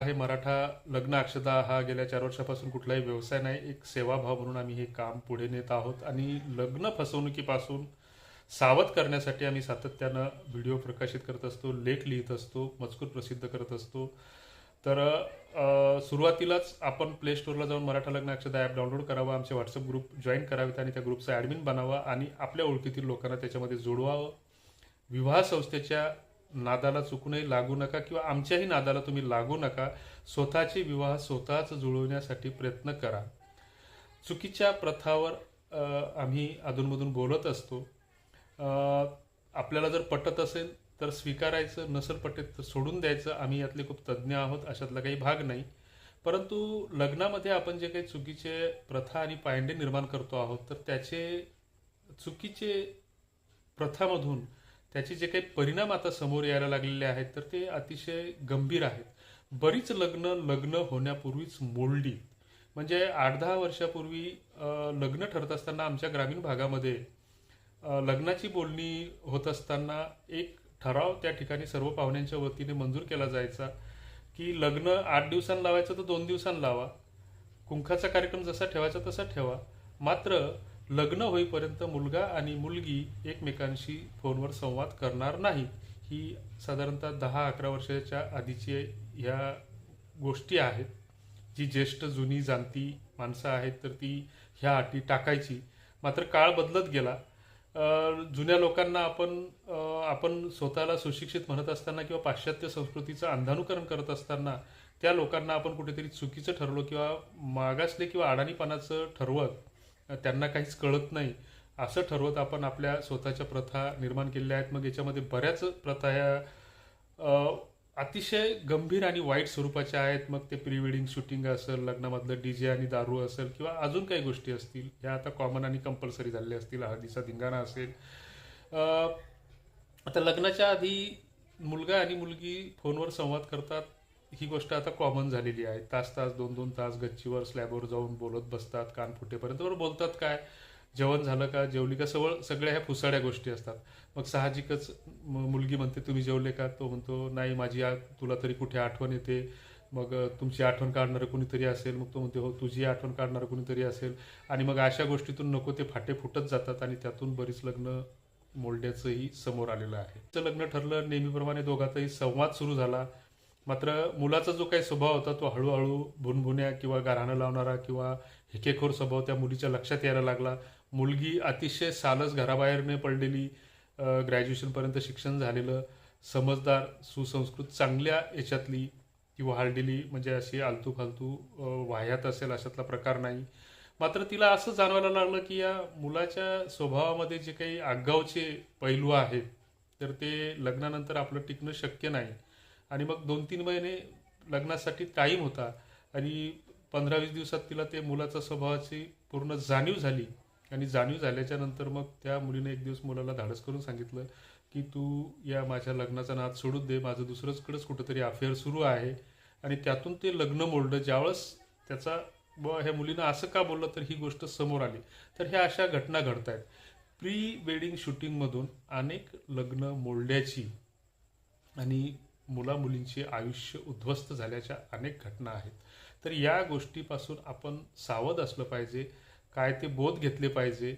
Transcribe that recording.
हे मराठा लग्न अक्षता हा गेल्या चार वर्षापासून कुठलाही व्यवसाय नाही एक सेवाभाव म्हणून आम्ही हे काम पुढे नेत आहोत. आणि लग्न फसवणुकीपासून सावध करण्यासाठी आम्ही सातत्यानं व्हिडिओ प्रकाशित करत असतो लेख लिहित असतो मजकूर प्रसिद्ध करत असतो. तर सुरुवातीलाच आपण प्ले स्टोअरला जाऊन मराठा लग्न अक्षता ॲप डाउनलोड करावा आमचे व्हॉट्सअप ग्रुप जॉईन करावेत आणि त्या ग्रुपचा ॲडमिन बनावा आणि आपल्या ओळखीतील लोकांना त्याच्यामध्ये जोडवावं. विवाह संस्थेच्या नादाला चुकूनही लागू नका किंवा आमच्याही नादाला तुम्ही लागू नका. स्वतःचे विवाह स्वतःच जुळवण्यासाठी प्रयत्न करा. चुकीच्या प्रथावर आम्ही अधूनमधून बोलत असतो. आपल्याला जर पटत असेल तर स्वीकारायचं नसेल पटेल तर सोडून द्यायचं. आम्ही यातले खूप तज्ज्ञ आहोत अशातला काही भाग नाही. परंतु लग्नामध्ये आपण जे काही चुकीचे प्रथा आणि पायंडे निर्माण करतो आहोत तर त्याचे चुकीचे प्रथामधून त्याचे जे काही परिणाम आता समोर यायला लागलेले आहेत तर ते अतिशय गंभीर आहेत. बरीच लग्न लग्न होण्यापूर्वीच मोडली. म्हणजे आठ दहा वर्षापूर्वी लग्न ठरत असताना आमच्या ग्रामीण भागामध्ये लग्नाची बोलणी होत असताना एक ठराव त्या ठिकाणी सर्व पाहुण्यांच्या वतीने मंजूर केला जायचा की लग्न आठ दिवसांनी लावायचं तर दोन दिवसांना लावा. कुंखाचा कार्यक्रम जसा ठेवायचा तसा ठेवा. मात्र लग्न होईपर्यंत मुलगा आणि मुलगी एकमेकांशी फोनवर संवाद करणार नाही ही साधारणतः दहा अकरा वर्षाच्या आधीची ह्या गोष्टी आहेत. जी ज्येष्ठ जुनी जाणती माणसं आहेत तर ती ह्या अटी टाकायची. मात्र काळ बदलत गेला. जुन्या लोकांना आपण आपण स्वतःला सुशिक्षित म्हणत असताना किंवा पाश्चात्य संस्कृतीचं अंधानुकरण करत असताना त्या लोकांना आपण कुठेतरी चुकीचं ठरलो किंवा मागासले किंवा अडाणीपणाचं ठरवत त्यांना काहीच कळत नाही. असं ठरवत आपण आपल्या स्वतःच्या प्रथा निर्माण केलेल्या आहेत. मग याच्यामध्ये बऱ्याच प्रथा ह्या अतिशय गंभीर आणि वाईट स्वरूपाच्या आहेत. मग ते प्री वेडिंग शूटिंग असेल लग्नामधलं डी जे आणि दारू असेल किंवा अजून काही गोष्टी असतील. ह्या आता कॉमन आणि कंपल्सरी झालेल्या असतील. हळदीचा धिंगाणा असेल. आता लग्नाच्या आधी मुलगा आणि मुलगी फोनवर संवाद करतात. ही गोष्ट आता कॉमन झालेली आहे. तास तास दोन दोन तास गच्चीवर स्लॅबवर जाऊन बोलत बसतात कान फुटेपर्यंत. बरं बोलतात काय? जेवण झालं का? जेवली का? सवळ सगळ्या ह्या फुसाड्या गोष्टी असतात. मग साहजिकच मुलगी म्हणते तुम्ही जेवले का? तो म्हणतो नाही माझी तुला तरी कुठे आठवण येते? मग तुमची आठवण काढणारं कुणीतरी असेल. मग तो म्हणते हो तुझी आठवण काढणारं कुणीतरी असेल. आणि मग अशा गोष्टीतून नको ते फाटे फुटत जातात आणि त्यातून बरीच लग्न मोडण्याचंही समोर आलेलं आहे. तर लग्न ठरलं नेहमीप्रमाणे दोघातही संवाद सुरू झाला. मात्र मुलाचा जो काही स्वभाव होता तो हळूहळू भुनभुन्या किंवा गाराणं लावणारा किंवा हेकेखोर स्वभाव त्या मुलीच्या लक्षात यायला लागला. मुलगी अतिशय सालच घराबाहेर न पडलेली ग्रॅज्युएशनपर्यंत शिक्षण झालेलं समजदार सुसंस्कृत चांगल्या याच्यातली किंवा हालडेली म्हणजे अशी आलतू फालतू वाह्यात असेल अशातला प्रकार नाही. मात्र तिला असं जाणवायला लागलं की या मुलाच्या स्वभावामध्ये जे काही आगावचे पैलू आहेत तर ते लग्नानंतर आपलं टिकणं शक्य नाही. आणि मग दोन तीन महिने लग्नासाठी टाईम होता. आणि पंधरा वीस दिवसात तिला ते मुलाचा स्वभावाची पूर्ण जाणीव झाली. आणि जाणीव झाल्याच्यानंतर मग त्या मुलीने एक दिवस मुलाला धाडस करून सांगितलं की तू या माझ्या लग्नाचा नाद सोडून दे. माझं दुसरंचकडंच कुठंतरी अफेअर सुरू आहे. आणि त्यातून ते लग्न मोडलं. ज्यावेळेस त्याचा ब ह्या मुलीनं असं का बोललं? तर ही गोष्ट समोर आली. तर ह्या अशा घटना घडत आहेत प्री वेडिंग शूटिंगमधून अनेक लग्न मोडल्याची आणि मुलामुलींचे आयुष्य उद्ध्वस्त झाल्याच्या अनेक घटना आहेत. तर या गोष्टीपासून आपण सावध असलं पाहिजे. काय ते बोध घेतले पाहिजे.